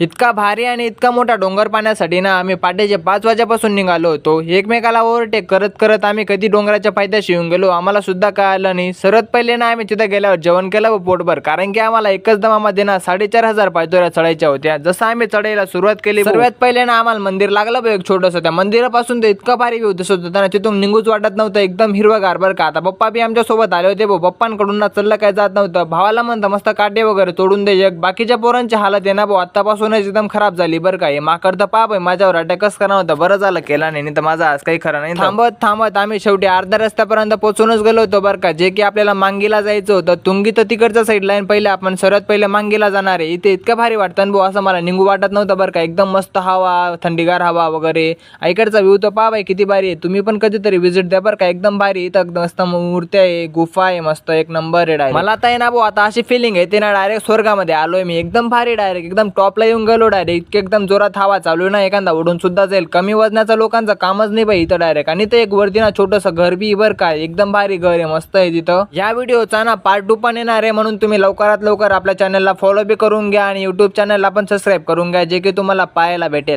इतका भारी आणि इतका मोठा डोंगर पाण्यासाठी ना आम्ही पाट्याचे पाच वाजेपासून निघालो होतो. एकमेकाला ओव्हरटेक करत करत आम्ही कधी डोंगराच्या पायथ्याशी येऊन गेलो आम्हाला सुद्धा कळालं नाही. सर्वात पहिले ना आम्ही तिथे गेल्यावर जेवण केलं व पोटभर कारण की आम्हाला एकच दमामध्ये ना साडेचार हजार पायथ्या चढायच्या होत्या. जसं आम्ही चढायला सुरुवात केली सर्वात पहिले ना आम्हाला मंदिर लागलं बघ एक छोटंसं. त्या मंदिरापासून ते इतका भारी व्ह्यू दिसत होता ना तिथून निघूच वाटत नव्हतं एकदम हिरवगार बरं का. आता पप्पा बी आमच्यासोबत आले होते भाऊ पप्पांकडून ना चाललं काय जात नव्हतं. भावाला म्हणतं मस्त काटे वगैरे तोडून दे एक बाकीच्या पोरांची हालत आहे ना भाऊ सोन्याची एकदम खराब झाली बरं का. हे माकड तर पाप आहे माझ्यावर अटॅकच करा होता? बरं झालं केला नाही तर माझा आज काही खरं नाही. थांबत थांबत आम्ही शेवटी अर्ध्या रस्त्यापर्यंत पोहोचूनच गेलो होतो बरं का. जे की आपल्याला मांगीला जायचं होतं. तुंगी तर तिकडच्या साईड लाईन पहिले आपण सर्वात पहिले मांगीला जाणार आहे. इथे इतकं भारी वाटतं भाऊ असं मला निघू वाटत नव्हतं बरं का. एकदम मस्त हवा थंडीगार हवा वगैरे. इकडचा व्ह्यू तर पाप आहे किती भारी आहे. तुम्ही पण कधीतरी व्हिजिट द्या बरं का. एकदम भारी इथं एकदम मस्त मूर्ती आहे गुफा आहे मस्त एक नंबर आहे मला आता आहे ना भाऊ आता अशी फिलिंग आहे ते ना डायरेक्ट स्वर्गामध्ये आलोय मी. एकदम भारी डायरेक्ट एकदम टॉपला येऊन गेलो डायरेक्ट इतके एकदम जोरात हवा चालू आहे ना एखादा उडून सुद्धा जाईल. कमी वजनाचा लोकांचं कामच नाही बाई इथं डायरेक्ट आणि ते एक वरती ना छोटंसं घर बी बर काय एकदम भारी घर आहे मस्त आहे तिथं. या व्हिडिओचा ना पार्ट टू पण येणार आहे म्हणून तुम्ही लवकरात लवकर आपल्या चॅनलला फॉलो बी करून घ्या आणि युट्यूब चॅनलला पण सबस्क्राईब करून घ्या जे की तुम्हाला पाहायला भेटेल.